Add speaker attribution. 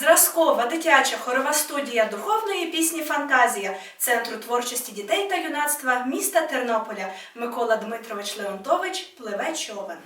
Speaker 1: Зразкова дитяча хорова студія духовної пісні Фантазія Центру творчості дітей та юнацтва міста Тернополя Микола Дмитрович Леонтович пливе човен.